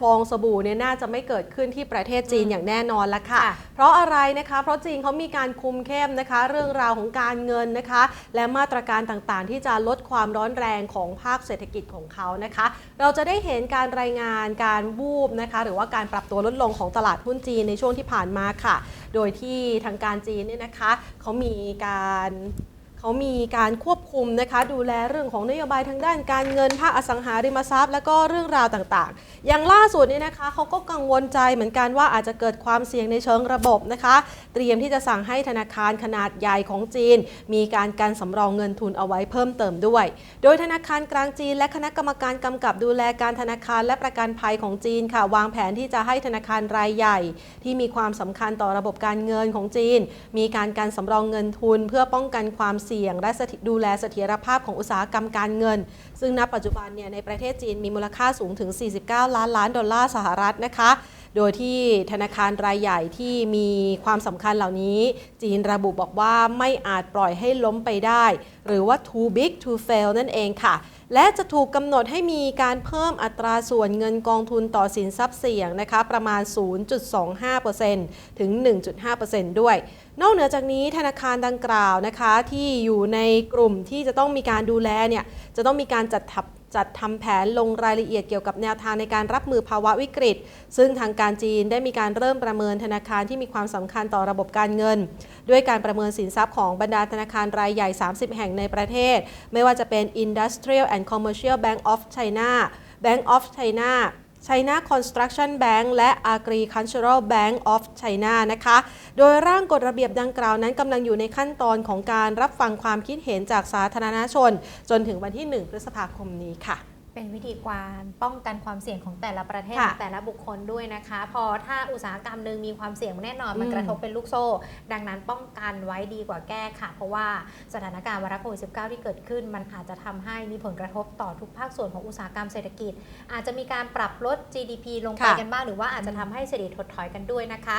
ฟองสบู่เนี่ยน่าจะไม่เกิดขึ้นที่ประเทศจีนอืมอย่างแน่นอนละค่ะค่ะ เพราะอะไรนะคะ เพราะจีนเขามีการคุมเข้มนะคะ เรื่องราวของการเงินนะคะ และมาตรการต่างๆ ที่จะลดความร้อนแรงของภาคเศรษฐกิจของเขานะคะ เราจะได้เห็นการรายงานการวูบนะคะ หรือว่าการปรับตัวลดลงของตลาดหุ้นจีนในช่วงที่ผ่านมาค่ะ โดยที่ทางการจีนเนี่ยนะคะเขามีการ เขามีการควบคุมนะคะ ดูแลเรื่องของนโยบายทางด้านการเงินภาคอสังหาริมทรัพย์ และก็เรื่องราวต่างๆ อย่างล่าสุดเนี่ยนะคะเขาก็กังวลใจเหมือนกันว่าอาจจะเกิดความเสี่ยงในเชิงระบบนะคะ เตรียมที่จะสั่งให้ธนาคารขนาดใหญ่ของจีน มีการกันสำรองเงินทุนเอาไว้เพิ่มเติมด้วย โดยธนาคารกลางจีน และคณะกรรมการกำกับดูแลการธนาคารและประกันภัยของจีนค่ะ วางแผนที่จะให้ธนาคารรายใหญ่ ที่มีความสำคัญต่อระบบการเงินของจีน มีการกันสำรองเงินทุน เพื่อป้องกันความเสี่ยงและดูแลเสถียรภาพของอุตสาหกรรมการเงิน ซึ่งณปัจจุบันเนี่ยในประเทศจีนมีมูลค่าสูงถึง 49 ล้านล้านดอลลาร์สหรัฐนะคะ โดยที่ธนาคารรายใหญ่ที่มีความสำคัญเหล่านี้ จีนระบุบอกว่าไม่อาจปล่อยให้ล้มไปได้ หรือว่า too big to fail นั่นเองค่ะ และจะถูกกำหนดให้มีการเพิ่มอัตราส่วนเงินกองทุนต่อสินทรัพย์เสี่ยงนะคะประมาณ 0.25%ถึง 1.5%ด้วย นอกเหนือจากนี้ธนาคารดังกล่าวนะคะที่อยู่ในกลุ่มที่จะต้องมีการดูแลเนี่ยจะต้องมีการจัดทับ จัดทำแผนลงรายละเอียดเกี่ยวกับแนวทางในการรับมือภาวะวิกฤต ซึ่งทางการจีนได้มีการเริ่มประเมินธนาคารที่มีความสำคัญต่อระบบการเงิน ด้วยการประเมินสินทรัพย์ของบรรดาธนาคารรายใหญ่ 30 แห่งในประเทศ ไม่ว่าจะเป็น Industrial and Commercial Bank of China Bank of China China Construction Bank และ Agricultural Bank of China นะคะ โดยร่างกฎระเบียบดังกล่าวนั้นกำลังอยู่ในขั้นตอนของการรับฟังความคิดเห็นจากสาธารณชน จนถึงวันที่ 1 พฤษภาคมนี้ค่ะ เป็นวิธีการป้องกันความเสี่ยงของแต่ละประเทศค่ะแต่ละบุคคลด้วยนะคะ พอถ้าอุตสาหกรรมหนึ่งมีความเสี่ยงแน่นอนมันอืม กระทบเป็นลูกโซ่ ดังนั้นป้องกันไว้ดีกว่าแก้ค่ะ เพราะว่าสถานการณ์ไวรัสโควิด -19 ที่เกิดขึ้น มันอาจจะทำให้มีผลกระทบต่อทุกภาคส่วนของอุตสาหกรรมเศรษฐกิจ อาจจะมีการปรับลด GDP ลงไปค่ะ กันบ้างหรือว่าอาจจะทำให้เศรษฐกิจถดถอยกันด้วยนะคะ